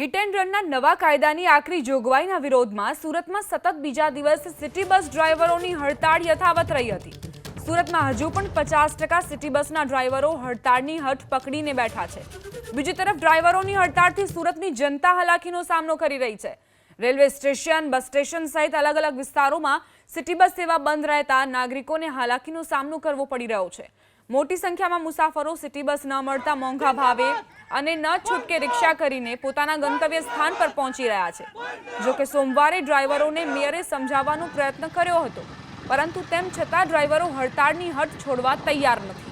Hit and રનના નવા કાયદાની આખરી જોગવાઈના વિરોધમાં સુરતમાં સતત બીજા દિવસ સિટી બસ ડ્રાઈવરોની હડતાળ યથાવત રહી હતી. સુરતમાં હજુ પણ પચાસ ટકા સિટી બસના ડ્રાઈવરો હડતાળની હઠ પકડીને બેઠા છે. બીજી તરફ ડ્રાઈવરોની હડતાળથી સુરતની જનતા હાલાકીનો સામનો કરી રહી છે. રેલવે સ્ટેશન, બસ સ્ટેશન સહિત અલગ અલગ વિસ્તારોમાં સિટી બસ સેવા બંધ રહેતા નાગરિકોને હાલાકીનો સામનો કરવો પડી રહ્યો છે. મોટી સંખ્યામાં મુસાફરો સિટી બસ ન મળતા મોંઘા ભાવે અને ન છૂટકે રિક્ષા કરીને પોતાના ગંતવ્ય સ્થાન પર પહોંચી રહ્યા છે. જોકે સોમવારે ડ્રાઈવરોને મેયરે સમજાવવાનો પ્રયત્ન કર્યો હતો, પરંતુ તેમ છતાં ડ્રાઈવરો હડતાળની હટ છોડવા તૈયાર નથી.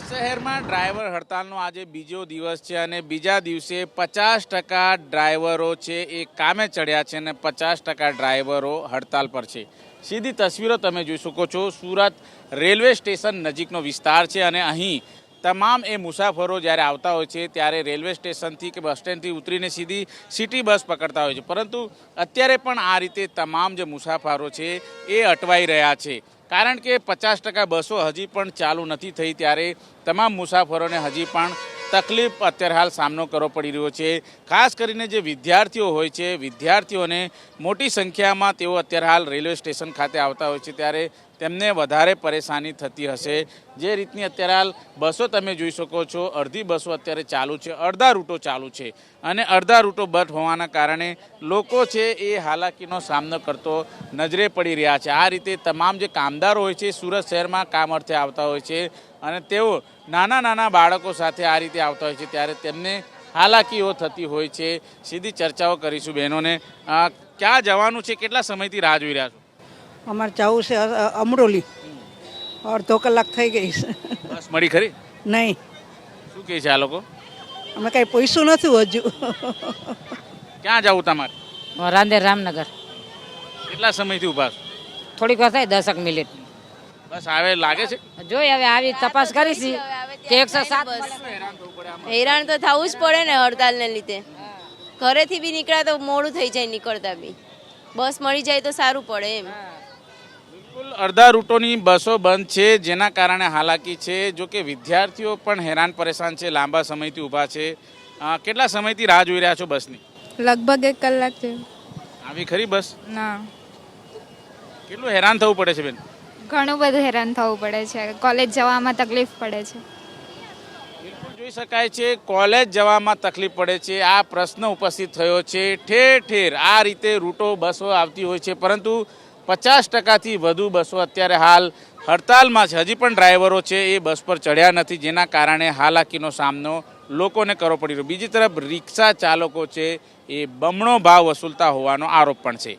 શહેરમાં ડ્રાઈવર હડતાલનો આજે બીજો દિવસ છે અને બીજા દિવસે પચાસ ટકા ડ્રાઈવરો છે એ કામે ચડ્યા છે અને પચાસ ટકા ડ્રાઈવરો હડતાલ પર છે. સીધી તસવીરો તમે જોઈ શકો છો. સુરત રેલવે સ્ટેશન નજીકનો વિસ્તાર છે અને અહીં તમામ એ મુસાફરો જ્યારે આવતા હોય છે ત્યારે રેલવે સ્ટેશનથી કે બસ સ્ટેન્ડથી ઉતરીને સીધી સિટી બસ પકડતા હોય છે. પરંતુ અત્યારે પણ આ રીતે તમામ જે મુસાફરો છે એ અટવાઈ રહ્યા છે. કારણ કે પચાસ ટકા બસો હજી પણ ચાલુ નથી થઈ ત્યારે તમામ મુસાફરોને હજી પણ તકલીફ અત્યારે હાલ સામનો કરવો પડી રહ્યો છે. ખાસ કરીને જે વિદ્યાર્થીઓ હોય છે, વિદ્યાર્થીઓને મોટી સંખ્યામાં તેઓ અત્યારે હાલ રેલવે સ્ટેશન ખાતે આવતા હોય છે ત્યારે તેમને વધારે પરેશાની થતી હશે. જે રીતની અત્યારે હાલ બસો તમે જોઈ શકો છો, અડધી બસો અત્યારે ચાલુ છે, અડધા રૂટો ચાલુ છે અને અડધા રૂટો બંધ હોવાના કારણે લોકો છે એ હાલાકીનો સામનો કરતો નજરે પડી રહ્યા છે. આ રીતે તમામ જે કામદારો હોય છે સુરત શહેરમાં કામ અર્થે આવતા હોય છે અને તેઓ નાના નાના બાળકો સાથે આ રીતે આવતા હોય છે. ત્યારે તેમને હાલાકીઓ થતી હોય છે. સીધી ચર્ચાઓ કરીશું બહેનોને. ક્યાં જવાનું છે? કેટલા સમયથી રાહ જોઈ રહ્યા છો? અમારે જવું છે અમરોલી. અડધો કલાક થઈ ગઈ છે. બસ મળી ખરી? નહીં. શું કહે છે આ લોકો? અમે કાંઈ પૈસું નથી હજુ. ક્યાં જવું તમારે? રાંદેર રામનગર. કેટલા સમયથી ઊભા છો? થોડીક વાર થાય દસક મિનિટ. બસ આવે લાગે છે? જોઈ હવે આવી તપાસ કરીશી. કે એકસો સાત હેરાન તો થવું જ પડે ને હડતાલને લીધે. ઘરેથી બી નીકળ્યા તો મોડું થઈ જાય નીકળતા બી. બસ મળી જાય તો સારું પડે એમ. બિલકુલ અડધા રૂટોની બસો બંધ છે જેના કારણે હાલાકી છે. જો કે વિદ્યાર્થીઓ પણ હેરાન પરેશાન છે લાંબા સમયથી ઊભા છે. કેટલા સમયથી રાહ જોઈ રહ્યા છો બસની? લગભગ એક કલાક છે. આવી ખરી બસ? ના. કેટલું હેરાન થવું પડે છે બેન? ઘણું બધું હેરાન થવું પડે છે. કોલેજ જવામાં તકલીફ પડે છે. જોઈ શકાય છે, કોલેજ જવામાં તકલીફ પડે છે. આ પ્રશ્ન ઉપસ્થિત થયો છે. ઠેર ઠેર આ રીતે રૂટો, બસો આવતી હોય છે. પરંતુ પચાસ ટકાથી વધુ બસો અત્યારે હાલ હડતાલમાં છે. હજી પણ ડ્રાઈવરો છે, એ બસ પર ચડ્યા નથી. જેના કારણે હાલાકીનો સામનો લોકોને કરવો પડી રહ્યો. બીજી તરફ રિક્ષા ચાલકો છે, એ બમણો ભાવ વસૂલતા હોવાનો આરોપ પણ છે.